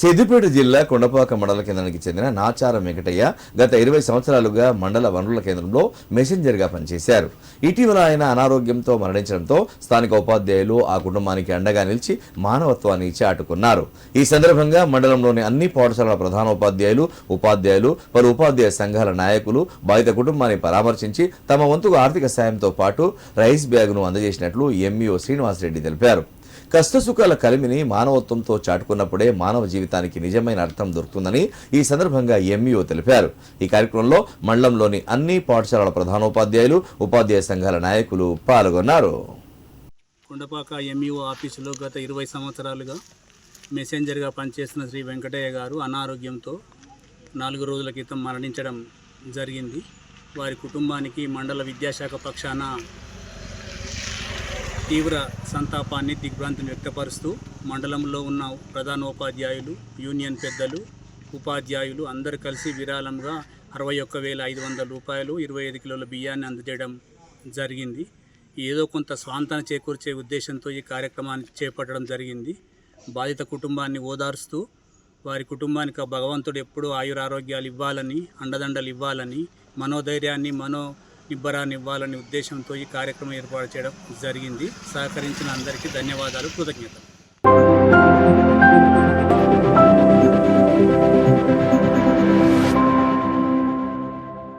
సిద్దిపేట జిల్లా కొండపాక మండల కేంద్రానికి చెందిన నాచారం వెంకటయ్య గత ఇరవై సంవత్సరాలుగా మండల వనరుల కేంద్రంలో మెసెంజర్గా పనిచేశారు. ఇటీవల ఆయన అనారోగ్యంతో మరణించడంతో స్థానిక ఉపాధ్యాయులు ఆ కుటుంబానికి అండగా నిలిచి మానవత్వాన్ని చాటుకున్నారు. ఈ సందర్భంగా మండలంలోని అన్ని పాఠశాలల ప్రధానోపాధ్యాయులు ఉపాధ్యాయులు పలు ఉపాధ్యాయ సంఘాల నాయకులు బాధిత కుటుంబాన్ని పరామర్శించి తమ వంతుకు ఆర్థిక సాయంతో పాటు రైస్ బ్యాగును అందజేసినట్లు ఎంఈఓ శ్రీనివాసరెడ్డి తెలిపారు. కష్టసుఖాల కలిమిని మానవత్వంతో చాటుకున్నప్పుడే మానవ జీవితానికి నిజమైన అర్థం దొరుకుతుందని ఈ సందర్భంగా ఎంఈఓ తెలిపారు. ఈ కార్యక్రమంలో మండలంలోని అన్ని పాఠశాలల ప్రధానోపాధ్యాయులు ఉపాధ్యాయ సంఘాల నాయకులు పాల్గొన్నారు. కొండపాక ఎంఈఓ ఆఫీసులో గత ఇరవై సంవత్సరాలుగా మెసెంజర్గా పనిచేస్తున్న శ్రీ వెంకటయ్య గారు అనారోగ్యంతో నాలుగు రోజుల క్రితం మరణించడం జరిగింది. వారి కుటుంబానికి మండల విద్యాశాఖ పక్షాన తీవ్ర సంతాపాన్ని దిగ్భ్రాంతిని వ్యక్తపరుస్తూ మండలంలో ఉన్న ప్రధానోపాధ్యాయులు యూనియన్ పెద్దలు ఉపాధ్యాయులు అందరు కలిసి విరాళంగా అరవై ఒక్క వేల ఐదు వందల రూపాయలు ఇరవై ఐదు కిలోల బియ్యాన్ని అందజేయడం జరిగింది. ఏదో కొంత స్వాంతన చేకూర్చే ఉద్దేశంతో ఈ కార్యక్రమాన్ని చేపట్టడం జరిగింది. బాధిత కుటుంబాన్ని ఓదార్స్తూ వారి కుటుంబానికి భగవంతుడు ఎప్పుడూ ఆయురారోగ్యాలు ఇవ్వాలని అండదండలు ఇవ్వాలని మనోధైర్యాన్ని మనో నిబ్బరాన్ని ఇవ్వాలనే ఉద్దేశంతో ఈ కార్యక్రమం ఏర్పాటు చేయడం జరిగింది. సహకరించిన అందరికీ ధన్యవాదాలు కృతజ్ఞతలు.